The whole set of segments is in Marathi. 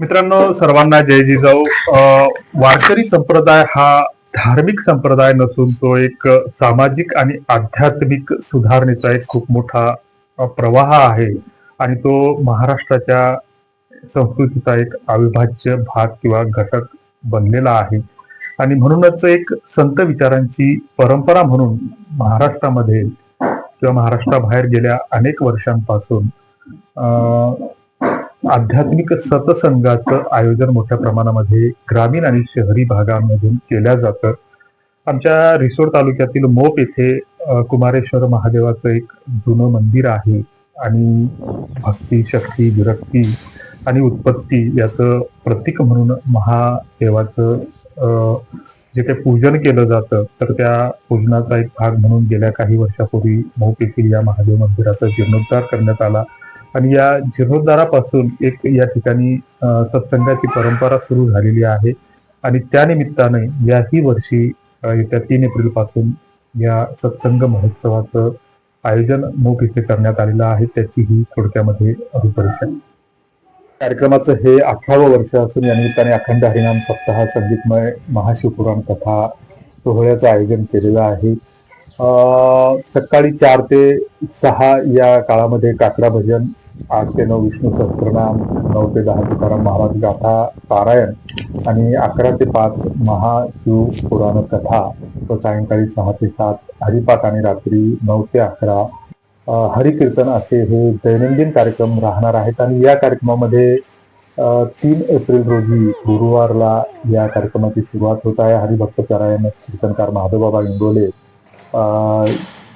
मित्रांनो सर्वांना जय जिजाऊ वारकरी संप्रदाय हा धार्मिक संप्रदाय नसून तो एक सामाजिक आणि आध्यात्मिक सुधारणेचा एक खूप मोठा प्रवाह आहे. आणि तो महाराष्ट्राच्या संस्कृतीचा एक अविभाज्य भाग किंवा घटक बनलेला आहे. आणि म्हणूनच एक संत विचारांची परंपरा म्हणून महाराष्ट्रामध्ये किंवा महाराष्ट्राबाहेर गेल्या अनेक वर्षांपासून आध्यात्मिक सतसंगाचं आयोजन मोठ्या प्रमाणामध्ये ग्रामीण आणि शहरी भागांमधून केल्या जातं. आमच्या रिसोड तालुक्यातील मोप येथे कुमारेश्वर महादेवाचं एक जुनं मंदिर आहे आणि भक्ती शक्ती विरक्ती आणि उत्पत्ती याचं प्रतीक म्हणून महादेवाचं जे काही पूजन केलं जातं तर त्या पूजनाचा एक भाग म्हणून गेल्या काही वर्षापूर्वी मोप येथील या महादेव मंदिराचा जीर्णोद्धार करण्यात आला. आणि या जीर्णोद्धारापासून एक या ठिकाणी सत्संगाची परंपरा सुरू झालेली आहे. आणि त्यानिमित्ताने याही वर्षी येत्या तीन एप्रिलपासून या सत्संग महोत्सवाचं आयोजन मोठ इथे करण्यात आलेलं आहे. त्याची ही थोडक्यामध्ये रूपरेषा. कार्यक्रमाचं हे अठरावं वर्ष असून या निमित्ताने अखंड हरिनाम सप्ताह संगीतमय महाशिवपुराण कथा सोहळ्याचं आयोजन केलेलं आहे. सकाळी चार ते सहा या काळामध्ये काकडा भजन आठ ते नऊ विष्णू सहस्त्रनाम नऊ ते दहा तुकाराम महाराज गाथा पारायण आणि अकरा ते पाच महाशिव पुराण कथा व सायंकाळी सहा ते सात हरिपाठ आणि रात्री नऊ ते अकरा हरिकीर्तन असे हे दैनंदिन कार्यक्रम राहणार आहेत आणि या कार्यक्रमामध्ये तीन एप्रिल रोजी गुरुवारला या कार्यक्रमाची सुरुवात होत आहे. हरिभक्त पारायण कीर्तनकार महादेवबाबा इंगोले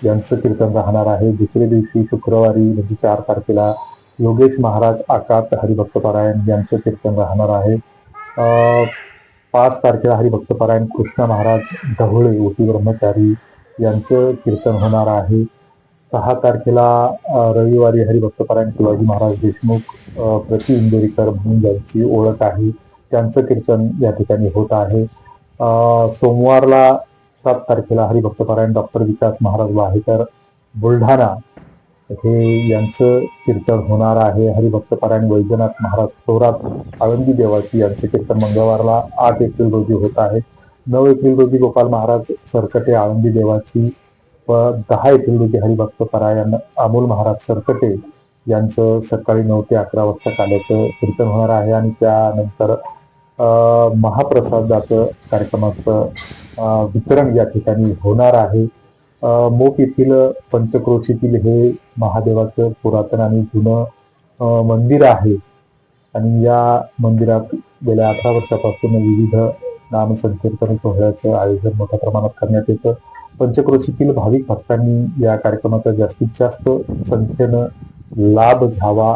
यांचं कीर्तन राहणार आहे. दुसऱ्या दिवशी शुक्रवारी म्हणजे चार तारखेला योगेश महाराज आकात हरिभक्त पारायण यांचं कीर्तन राहणार आहे. पाच तारखेला हरिभक्तपारायण कृष्ण महाराज ढवळे ओटी ब्रह्मचारी यांचं कीर्तन होणार आहे. सहा तारखेला रविवारी हरिभक्तपारायण शिवाजी महाराज देशमुख प्रति इंदोरीकर म्हणून ज्यांची ओळख आहे त्यांचं कीर्तन या ठिकाणी होत आहे. सोमवारला सात तारखेला हरिभक्तपारायण डॉक्टर विकास महाराज वाहेकर बुलढाणा हे यांचं कीर्तन होणार आहे. हरिभक्त पारायण वैद्यनाथ महाराज थोरात आळंदी देवाची यांचे कीर्तन मंगळवारला आठ एप्रिल रोजी होत आहे. नऊ एप्रिल रोजी गोपाल महाराज सरकटे आळंदी देवाची व दहा एप्रिल रोजी हरिभक्त परायण अमोल महाराज सरकटे यांचं सकाळी नऊ ते अकरा वाजता काल्याचं कीर्तन होणार आहे आणि त्यानंतर महाप्रसादाचं कार्यक्रमाचं वितरण या ठिकाणी होणार आहे. मोप येथील पंचक्रोशीतील हे महादेवाचं पुरातन आणि जुनं मंदिर आहे. आणि या मंदिरात गेल्या अठरा वर्षापासून विविध नामसंकीर्तन सोहळ्याचं आयोजन मोठ्या प्रमाणात करण्यात येतं. पंचक्रोशीतील भाविक भक्तांनी या कार्यक्रमाचा जास्तीत जास्त संख्येनं लाभ घ्यावा.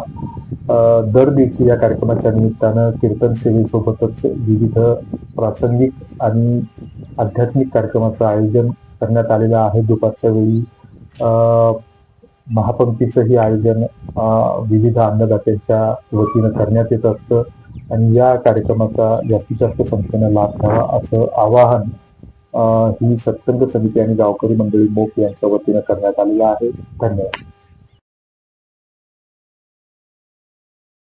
दर दिवशी या कार्यक्रमाच्या निमित्तानं कीर्तन सेवेसोबतच विविध प्रासंगिक आणि आध्यात्मिक कार्यक्रमाचं आयोजन करण्यात आलेलं आहे दुपारच्या वेळी. महापंक्तीचंही आयोजन विविध अन्नदात्यांच्या वतीनं करण्यात येत असतं आणि या कार्यक्रमाचा जास्तीत जास्त संख्येनं लाभ घ्यावा असं आवाहन ही सत्संग समिती आणि गावकरी मंडळी मोप यांच्या वतीनं करण्यात आलेलं आहे. धन्यवाद.